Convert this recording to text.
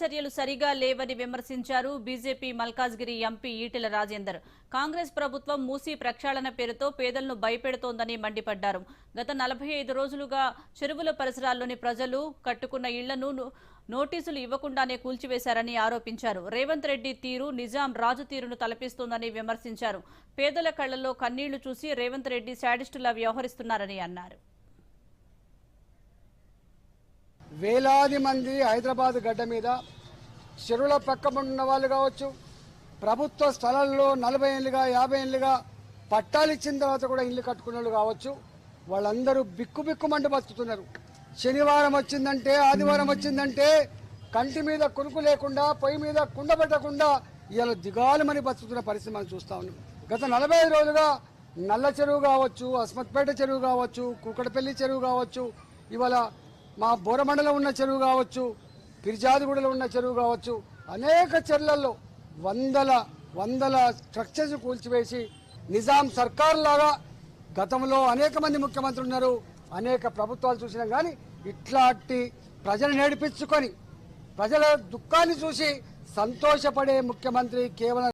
చర్యలు సరిగా లేవని విమర్శించారు బీజేపీ మల్కాజ్గిరి ఎంపీ ఈటెల రాజేందర్. కాంగ్రెస్ ప్రభుత్వం మూసీ ప్రక్షాళన పేరుతో పేదలను భయపెడుతోందని మండిపడ్డారు. గత నలభై ఐదు రోజులుగా చెరువుల పరిసరాల్లోని ప్రజలు కట్టుకున్న ఇళ్ళను నోటీసులు ఇవ్వకుండానే కూల్చివేశారని ఆరోపించారు. రేవంత్ రెడ్డి తీరు నిజాం రాజు తీరును తలపిస్తోందని విమర్శించారు. పేదల కళ్ళలో కన్నీళ్ళు చూసి రేవంత్ రెడ్డి శాడిస్టులా వ్యవహరిస్తున్నారని అన్నారు. వేలాది మంది హైదరాబాద్ గడ్డ మీద చెరువుల పక్క ఉన్న వాళ్ళు కావచ్చు ప్రభుత్వ స్థలాల్లో నలభై ఏళ్ళుగా యాభై ఏళ్ళుగా పట్టాలు ఇచ్చిన తర్వాత కూడా ఇల్లు కట్టుకున్న వాళ్ళు కావచ్చు వాళ్ళందరూ బిక్కు బిక్కుమంటూ బతుకుతున్నారు. శనివారం వచ్చిందంటే ఆదివారం వచ్చిందంటే కంటి మీద కురుకు లేకుండా పొయ్యి మీద కుండ పెట్టకుండా ఇలా దిగాలమని బతుకుతున్న పరిస్థితి మనం చూస్తా ఉన్నాం. గత నలభై ఐదు రోజులుగా నల్ల చెరువు కావచ్చు అస్మత్పేట చెరువు కావచ్చు కుకటపల్లి చెరువు కావచ్చు ఇవాళ మా బోరమండలం ఉన్న చెరువు కావచ్చు పిరిజాదిగూడలో ఉన్న చెరువు కావచ్చు అనేక చెరువులలో వందల వందల స్ట్రక్చర్స్ కూల్చివేసి నిజాం సర్కార్ లాగా గతంలో అనేక మంది ముఖ్యమంత్రులు ఉన్నారు అనేక ప్రభుత్వాలు చూసినా కానీ ఇట్లాంటి ప్రజలు నేర్పించుకొని ప్రజల దుఃఖాన్ని చూసి సంతోషపడే ముఖ్యమంత్రి కేవలం